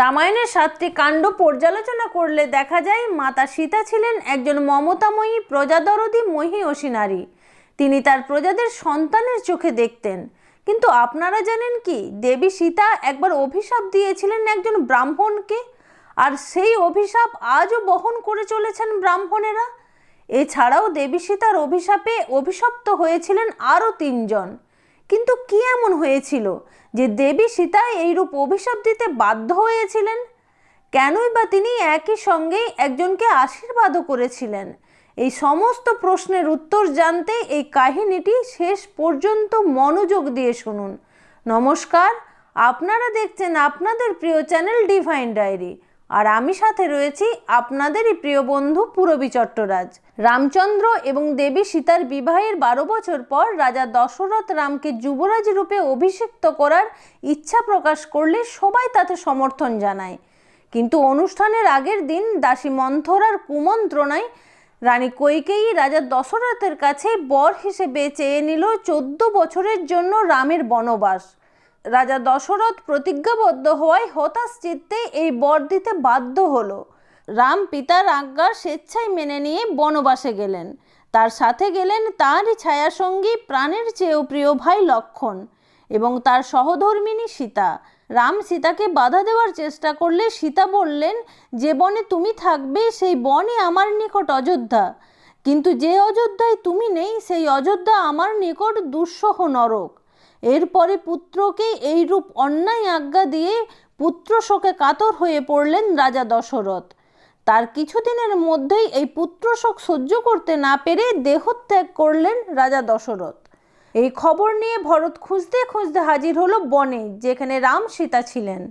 রামায়ণের সাতটি কাণ্ড পর্যালোচনা করলে দেখা যায় মাতা সীতা ছিলেন একজন মমতাময়ী প্রজাদরদী মহিষী নারী। তিনি তার প্রজাদের সন্তানের চোখে দেখতেন। কিন্তু আপনারা জানেন কি, দেবী সীতা একবার অভিশাপ দিয়েছিলেন একজন ব্রাহ্মণকে, আর সেই অভিশাপ আজও বহন করে চলেছেন ব্রাহ্মণেরা। এছাড়াও দেবী সীতার অভিশাপে অভিশপ্ত হয়েছিলেন আরও তিনজন। কিন্তু কি এমন হয়েছিল? যে দেবী সীতা এইরূপ অভিশাপ দিতে বাধ্য হয়েছিলেন, কেনই বা তিনি একই সঙ্গে একজনকে আশীর্বাদও করেছিলেন? এই সমস্ত প্রশ্নের উত্তর জানতে এই কাহিনীটি শেষ পর্যন্ত মনোযোগ দিয়ে শুনুন। নমস্কার, আপনারা দেখছেন আপনাদের প্রিয় চ্যানেল ডিভাইন ডায়েরি। আর আমি সাথে রয়েছি আপনাদেরই প্রিয় বন্ধু পুরবী চট্টরাজ। রামচন্দ্র এবং দেবী সীতার বিবাহের বারো বছর পর রাজা দশরথ রামকে যুবরাজ রূপে অভিষিক্ত করার ইচ্ছা প্রকাশ করলে সবাই তাতে সমর্থন জানায়। কিন্তু অনুষ্ঠানের আগের দিন দাসী মন্থরার কুমন্ত্রণায় রানী কৈকেয়ী রাজা দশরথের কাছে বর হিসেবে চেয়ে নিল চোদ্দ বছরের জন্য রামের বনবাস। রাজা দশরথ প্রতিজ্ঞাবদ্ধ হওয়ায় হতাশ চিত্তে এই বর দিতে বাধ্য হলো। রাম পিতার আজ্ঞার স্বেচ্ছায় মেনে নিয়ে বনবাসে গেলেন। তার সাথে গেলেন তাঁরই ছায়াসঙ্গী প্রাণের চেয়েও প্রিয় ভাই লক্ষণ এবং তার সহধর্মিনী সীতা। রাম সীতাকে বাধা দেওয়ার চেষ্টা করলে সীতা বললেন, যে বনে তুমি থাকবে, সেই বনে আমার নিকট অযোধ্যা। কিন্তু যে অযোধ্যায় তুমি নেই, সেই অযোধ্যা আমার নিকট দুঃসহ নরক। এরপরে পুত্রকে এইরূপ অন্যায় আজ্ঞা দিয়ে পুত্র শোকে কাতর হয়ে পড়লেন রাজা দশরথ। তার কিছুদিনের মধ্যেই এই পুত্র শোক সহ্য করতে না পেরে দেহত্যাগ করলেন রাজা দশরথ। এই খবর নিয়ে ভরত খুঁজতে খুঁজতে হাজির হলো বনে, যেখানে রাম সীতা ছিলেন।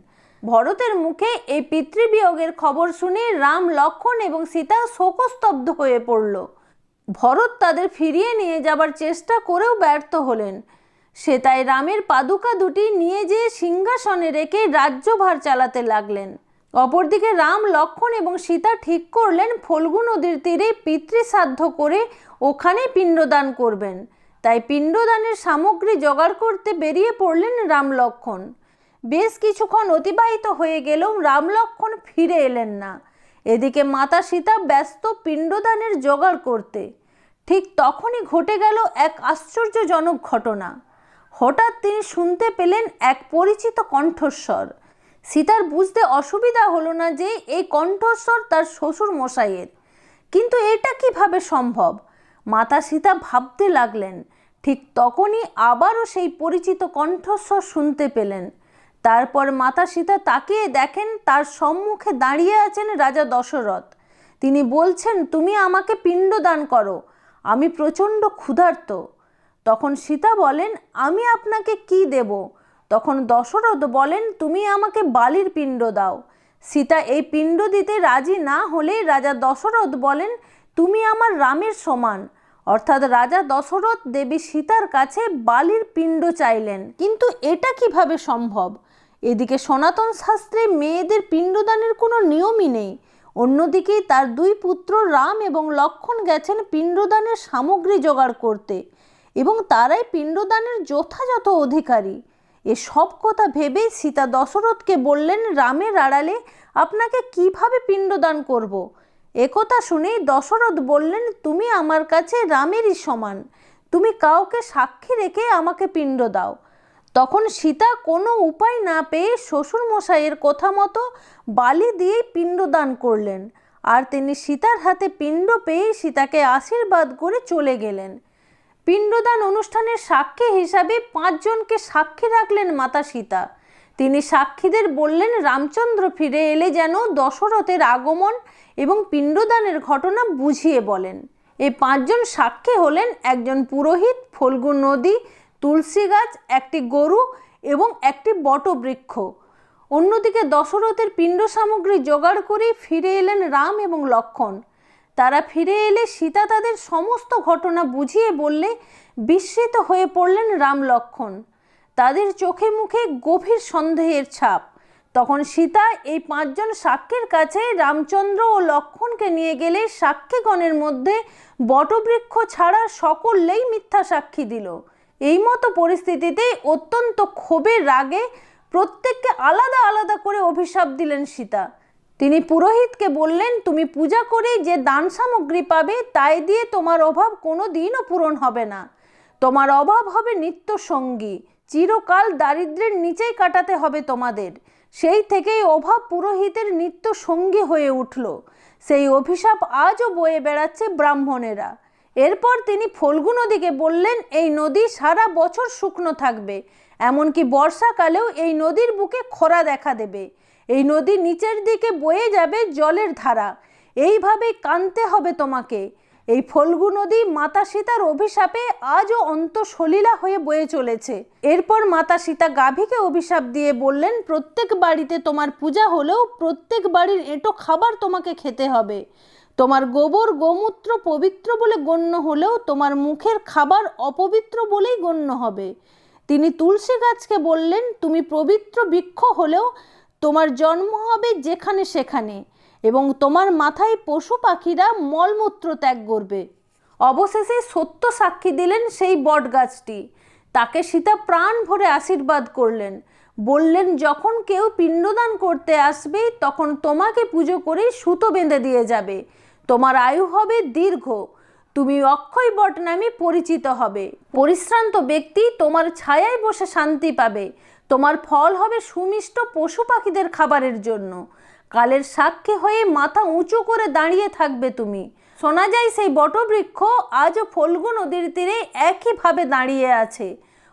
ভরতের মুখে এই পিতৃবিয়োগের খবর শুনে রাম লক্ষণ এবং সীতা শোকস্তব্ধ হয়ে পড়ল। ভরত তাদের ফিরিয়ে নিয়ে যাবার চেষ্টা করেও ব্যর্থ হলেন। সে তাই রামের পাদুকা দুটি নিয়ে যেয়ে সিংহাসনে রেখে রাজ্যভার চালাতে লাগলেন। অপরদিকে রাম লক্ষণ এবং সীতা ঠিক করলেন ফল্গু নদীর তীরে পিতৃসাধ্য করে ওখানেই পিণ্ডদান করবেন। তাই পিণ্ডদানের সামগ্রী জোগাড় করতে বেরিয়ে পড়লেন রাম লক্ষণ। বেশ কিছুক্ষণ অতিবাহিত হয়ে গেলেও রাম লক্ষণ ফিরে এলেন না। এদিকে মাতা সীতা ব্যস্ত পিণ্ডদানের জোগাড় করতে। ঠিক তখনই ঘটে গেল এক আশ্চর্যজনক ঘটনা। হঠাৎ তিনি শুনতে পেলেন এক পরিচিত কণ্ঠস্বর। সীতার বুঝতে অসুবিধা হলো না যে এই কণ্ঠস্বর তার শ্বশুর মশাইয়ের। কিন্তু এটা কীভাবে সম্ভব? মাতা সীতা ভাবতে লাগলেন। ঠিক তখনই আবারও সেই পরিচিত কণ্ঠস্বর শুনতে পেলেন। তারপর মাতা সীতা তাকিয়ে দেখেন তার সম্মুখে দাঁড়িয়ে আছেন রাজা দশরথ। তিনি বলছেন, তুমি আমাকে পিণ্ড দান করো। আমি প্রচণ্ড ক্ষুধার্ত। তখন সীতা বলেন, আমি আপনাকে কি দেব? তখন দশরথ বলেন, তুমি আমাকে বালির পিণ্ড দাও। সীতা এই পিণ্ড দিতে রাজি না হলে রাজা দশরথ বলেন, তুমি আমার রামের সমান। অর্থাৎ রাজা দশরথ দেবী সীতার কাছে বালির পিণ্ড চাইলেন। কিন্তু এটা কীভাবে সম্ভব? এদিকে সনাতন শাস্ত্রে মেয়েদের পিণ্ডদানের কোনো নিয়মই নেই। অন্যদিকে তার দুই পুত্র রাম এবং লক্ষণ গেছেন পিণ্ডদানের সামগ্রী জোগাড় করতে। এবং তারাই পিণ্ডদানের যথাযথ অধিকারী। এ সব কথা ভেবে সীতা দশরথকে বললেন, রামের আড়ালে আপনাকে কীভাবে পিণ্ডদান করব। একথা শুনেই দশরথ বললেন, তুমি আমার কাছে রামেরই সমান। তুমি কাউকে সাক্ষী রেখে আমাকে পিণ্ড দাও। তখন সীতা কোনো উপায় না পেয়ে শ্বশুর মশাইয়ের কথা মতো বালি দিয়েই পিণ্ডদান করলেন। আর তিনি সীতার হাতে পিণ্ড পেয়ে সীতাকে আশীর্বাদ করে চলে গেলেন। পিণ্ডদান অনুষ্ঠানের সাক্ষী হিসাবে পাঁচজনকে সাক্ষী রাখলেন মাতা সীতা। তিনি সাক্ষীদের বললেন, রামচন্দ্র ফিরে এলে যেন দশরথের আগমন এবং পিণ্ডদানের ঘটনা বুঝিয়ে বলেন। এই পাঁচজন সাক্ষী হলেন একজন পুরোহিত ফল্গু নদী, তুলসী গাছ, একটি গরু এবং একটি বটবৃক্ষ। অন্যদিকে দশরথের পিণ্ড সামগ্রী জোগাড় করে ফিরে এলেন রাম এবং লক্ষণ। তারা ফিরে এলে সীতা তাদের সমস্ত ঘটনা বুঝিয়ে বললে বিস্মিত হয়ে পড়লেন রাম লক্ষণ। তাদের চোখে মুখে গভীর সন্দেহের ছাপ। তখন সীতা এই পাঁচজন সাক্ষীর কাছে রামচন্দ্র ও লক্ষণকে নিয়ে গেলে সাক্ষীগণের মধ্যে বটবৃক্ষ ছাড়া সকলেই মিথ্যা সাক্ষী দিল। এই মতো পরিস্থিতিতে অত্যন্ত ক্ষোভের রাগে প্রত্যেককে আলাদা আলাদা করে অভিশাপ দিলেন সীতা। তিনি পুরোহিতকে বললেন, তুমি পূজা করেই যে দান সামগ্রী পাবে, তাই দিয়ে তোমার অভাব কোনো দিনও পূরণ হবে না। তোমার অভাব হবে নিত্য সঙ্গী, চিরকাল দারিদ্র্যের নিচেই কাটাতে হবে তোমাদের। সেই থেকেই অভাব পুরোহিতের নিত্য সঙ্গী হয়ে উঠল। সেই অভিশাপ আজও বয়ে বেড়াচ্ছে ব্রাহ্মণেরা। এরপর তিনি ফল্গু নদীকে বললেন, এই নদী সারা বছর শুকনো থাকবে, এমনকি বর্ষাকালেও এই নদীর বুকে খরা দেখা দেবে। এই নদী নিচের দিকে বয়ে যাবে জলের ধারা। এইভাবেই কানতে হবে তোমাকে। এই ফল্গু নদী মাতা সীতার অভিশাপে আজও অন্ত সলীলা হয়ে বয়ে চলেছে। এরপর মাতা সীতা গাভীকে অভিশাপ দিয়ে বললেন, প্রত্যেক বাড়িতে তোমার পূজা হলেও প্রত্যেক বাড়ির এঁটো খাবার তোমাকে খেতে হবে। তোমার গোবর গোমূত্র পবিত্র বলে গণ্য হলেও তোমার মুখের খাবার অপবিত্র বলেই গণ্য হবে। তিনি তুলসী গাছকে বললেন, তুমি পবিত্র বৃক্ষ হলেও তোমার জন্ম হবে যেখানে সেখানে এবং তোমার মাথায় পশু পাখিরা মলমূত্র ত্যাগ করবে। অবশেষে সত্য সাক্ষী দিলেন সেই বটগাছটি। তাকে সীতা প্রাণ ভরে আশীর্বাদ করলেন। বললেন, যখন কেউ পিণ্ডদান করতে আসবে, তখন তোমাকে পুজো করেই সুতো বেঁধে দিয়ে যাবে। তোমার আয়ু হবে দীর্ঘ। তুমি অক্ষয় বট নামে পরিচিত হবে। পরিশ্রান্ত ব্যক্তি তোমার ছায়ায় বসে শান্তি পাবে। তোমার ফল হবে সুমিষ্ট পশু পাখিদের খাবারের জন্য। কালের সাক্ষী হয়ে মাথা উঁচু করে দাঁড়িয়ে থাকবে তুমি। শোনা যায় সেই বটবৃক্ষ আজও ফল্গু নদীর তীরে একইভাবে দাঁড়িয়ে আছে।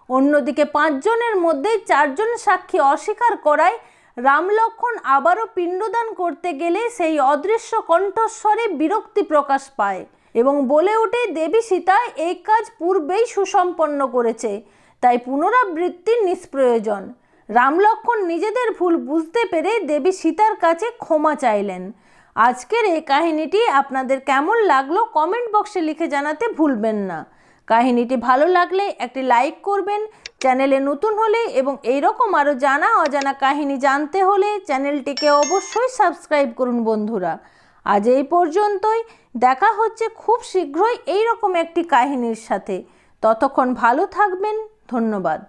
অন্যদিকে পাঁচজনের মধ্যে চারজন সাক্ষী অস্বীকার করায় রাম লক্ষ্মণ আবারও পিণ্ডদান করতে গেলে সেই অদৃশ্য কণ্ঠস্বরে বিরক্তি প্রকাশ পায় এবং বলে ওঠে, দেবী সীতা এই কাজ পূর্বেই সুসম্পন্ন করেছে। তাই পুনরাবৃত্তির নিষ্প্রয়োজন। রাম লক্ষ্মণ নিজেদের ভুল বুঝতে পেরে দেবী সীতার কাছে ক্ষমা চাইলেন। আজকের এই কাহিনীটি আপনাদের কেমন লাগল কমেন্ট বক্সে লিখে জানাতে ভুলবেন না। কাহিনীটি ভালো লাগলে একটি লাইক করবেন, চ্যানেলে নতুন হলে এবং এইরকম আরও জানা অজানা কাহিনী জানতে হলে চ্যানেলটিকে অবশ্যই সাবস্ক্রাইব করুন বন্ধুরা। আজ এই পর্যন্তই, দেখা হচ্ছে খুব শীঘ্রই এইরকম একটি কাহিনীর সাথে। ততক্ষণ ভালো থাকবেন ধন্যবাদ।